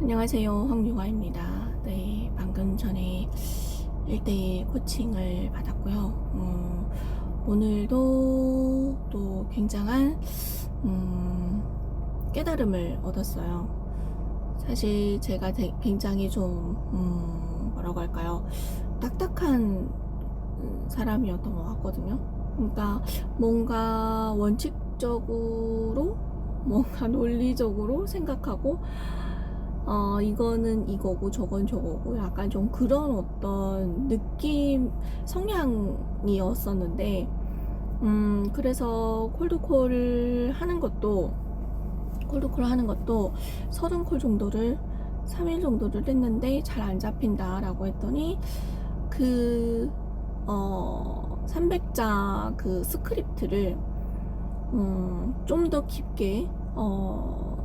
안녕하세요. 황유화입니다. 네, 방금 전에 1대1 코칭을 받았고요. 어, 오늘도 또 굉장한 음, 깨달음을 얻었어요. 사실 제가 되- 굉장히 좀 음, 뭐라고 할까요? 딱딱한 음, 사람이었던 것 같거든요. 그러니까 뭔가 원칙적으로 뭔가 논리적으로 생각하고 어, 이거는 이거고 저건 저거고 약간 좀 그런 어떤 느낌 성향이었었는데 음, 그래서 콜드콜을 하는 것도 콜드콜 하는 것도 30콜 정도를 3일 정도를 했는데 잘 안 잡힌다 라고 했더니 그 어, 300자 그 스크립트를 음, 좀 더 깊게 어,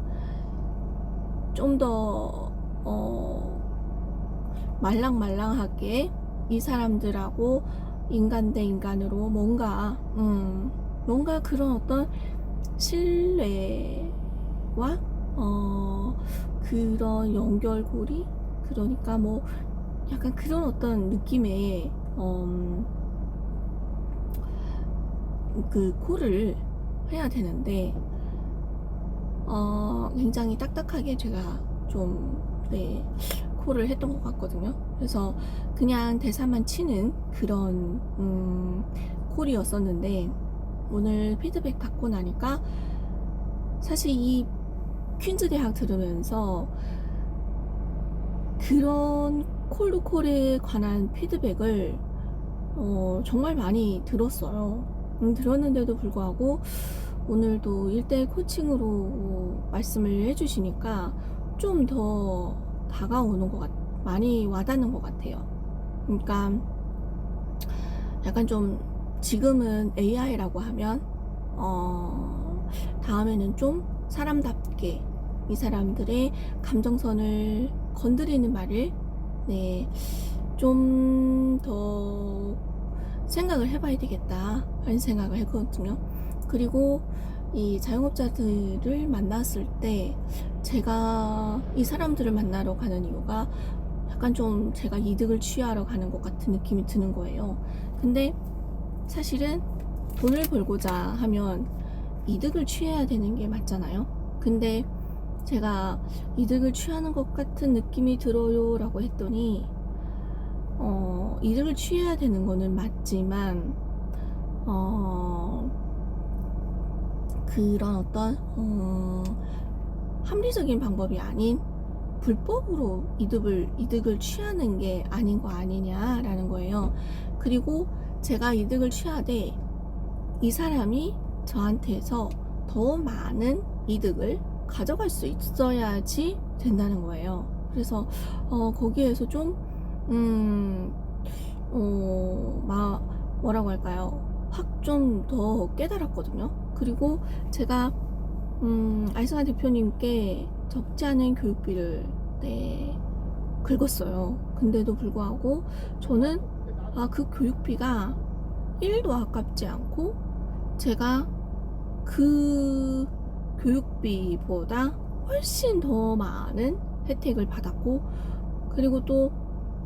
좀더 어, 말랑말랑하게 이 사람들하고 인간 대 인간으로 뭔가 음, 뭔가 그런 어떤 신뢰와 어, 그런 연결고리? 그러니까 뭐 약간 그런 어떤 느낌의 음, 그 콜을 해야 되는데 어, 굉장히 딱딱하게 제가 좀, 네, 콜을 했던 것 같거든요. 그래서 그냥 대사만 치는 그런, 음, 콜이었었는데, 오늘 피드백 받고 나니까, 사실 이 퀸즈 대학 들으면서 그런 콜루콜에 관한 피드백을, 어, 정말 많이 들었어요. 음, 들었는데도 불구하고, 오늘도 1대1 코칭으로 말씀을 해주시니까 좀 더 다가오는 것 같, 많이 와닿는 것 같아요. 그러니까 약간 좀 지금은 AI라고 하면, 어, 다음에는 좀 사람답게 이 사람들의 감정선을 건드리는 말을, 네, 좀 더 생각을 해봐야 되겠다. 하는 생각을 했거든요. 그리고 이 자영업자들을 만났을 때 제가 이 사람들을 만나러 가는 이유가 약간 좀 제가 이득을 취하러 가는 것 같은 느낌이 드는 거예요. 근데 사실은 돈을 벌고자 하면 이득을 취해야 되는 게 맞잖아요. 근데 제가 이득을 취하는 것 같은 느낌이 들어요 라고 했더니 어, 이득을 취해야 되는 거는 맞지만 어, 그런 어떤 어, 합리적인 방법이 아닌 불법으로 이득을 이득을 취하는 게 아닌 거 아니냐라는 거예요. 그리고 제가 이득을 취하되 이 사람이 저한테서 더 많은 이득을 가져갈 수 있어야지 된다는 거예요. 그래서 어, 거기에서 좀 음, 어, 마, 뭐라고 할까요? 확 좀 더 깨달았거든요. 그리고 제가 음, 알승아 대표님께 적지 않은 교육비를 네, 긁었어요. 근데도 불구하고 저는 아, 그 교육비가 1도 아깝지 않고 제가 그 교육비보다 훨씬 더 많은 혜택을 받았고 그리고 또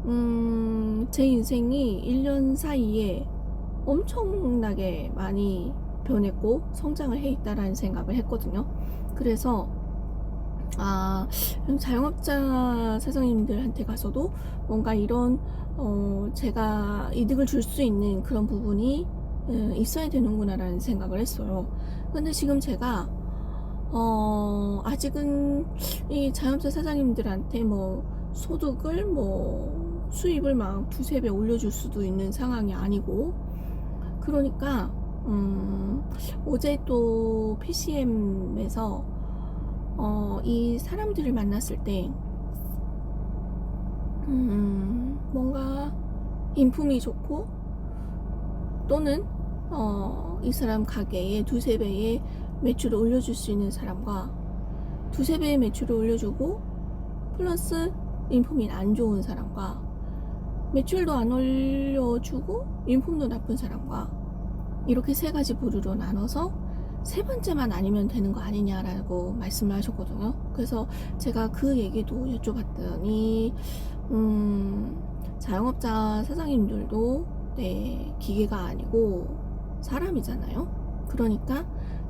음, 제 인생이 1년 사이에 엄청나게 많이 변했고 성장을 해 있다라는 생각을 했거든요. 그래서 아 자영업자 사장님들한테 가서도 뭔가 이런 어, 제가 이득을 줄 수 있는 그런 부분이 에, 있어야 되는구나라는 생각을 했어요. 근데 지금 제가 어, 아직은 이 자영업자 사장님들한테 뭐 소득을 뭐 수입을 막 두세 배 올려줄 수도 있는 상황이 아니고 그러니까 음, 어제 또 PCM에서 어, 이 사람들을 만났을 때 음, 뭔가 인품이 좋고 또는 어, 이 사람 가게에 두세 배의 매출을 올려줄 수 있는 사람과 두세 배의 매출을 올려주고 플러스 인품이 안 좋은 사람과 매출도 안 올려주고 인품도 나쁜 사람과 이렇게 세 가지 부류로 나눠서 세 번째만 아니면 되는 거 아니냐라고 말씀을 하셨거든요. 그래서 제가 그 얘기도 여쭤봤더니, 음, 자영업자 사장님들도 네, 기계가 아니고 사람이잖아요. 그러니까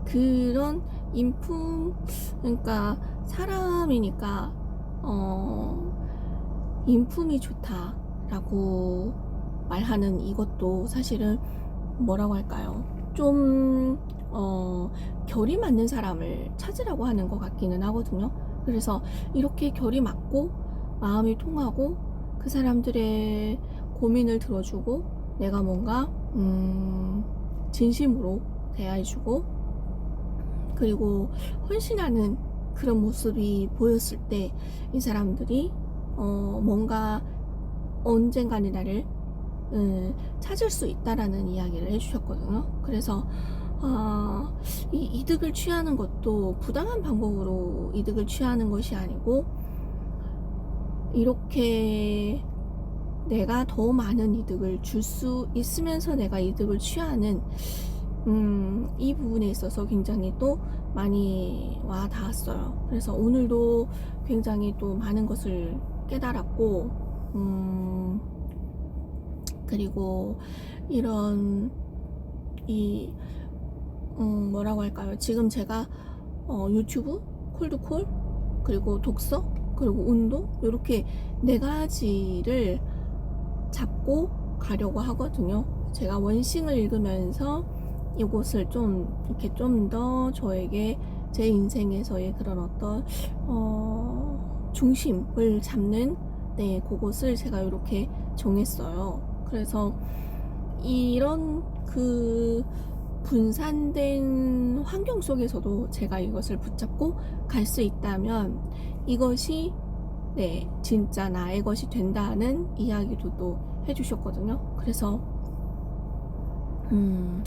그런 인품, 그러니까 사람이니까, 어, 인품이 좋다라고 말하는 이것도 사실은 뭐라고 할까요? 좀, 어, 결이 맞는 사람을 찾으라고 하는 것 같기는 하거든요. 그래서 이렇게 결이 맞고 마음이 통하고 그 사람들의 고민을 들어주고 내가 뭔가, 음, 진심으로 대해주고 그리고 헌신하는 그런 모습이 보였을 때 이 사람들이 어, 뭔가 언젠가는 나를 음, 찾을 수 있다라는 이야기를 해주셨거든요. 그래서 아, 이 이득을 취하는 것도 부당한 방법으로 이득을 취하는 것이 아니고 이렇게 내가 더 많은 이득을 줄 수 있으면서 내가 이득을 취하는 음, 이 부분에 있어서 굉장히 또 많이 와 닿았어요. 그래서 오늘도 굉장히 또 많은 것을 깨달았고, 음, 그리고 이런, 이, 음, 뭐라고 할까요? 지금 제가 어, 유튜브, 콜드콜, 그리고 독서, 그리고 운동, 이렇게 네 가지를 잡고 가려고 하거든요. 제가 원싱을 읽으면서 이곳을 좀 이렇게 좀 더 저에게 제 인생에서의 그런 어떤 어, 중심을 잡는 네 그곳을 제가 이렇게 정했어요. 그래서 이런 그 분산된 환경 속에서도 제가 이것을 붙잡고 갈 수 있다면 이것이 네 진짜 나의 것이 된다는 이야기도 또 해주셨거든요. 그래서 음,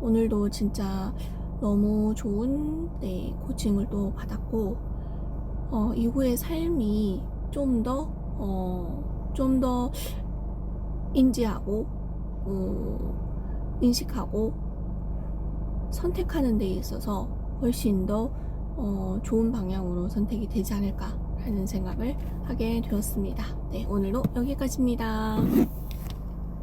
오늘도 진짜 너무 좋은 네, 코칭을 또 받았고 어, 이후의 삶이 좀 더 어, 좀더 인지하고 어, 인식하고 선택하는 데 있어서 훨씬 더 어, 좋은 방향으로 선택이 되지 않을까라는 생각을 하게 되었습니다. 네, 오늘도 여기까지입니다.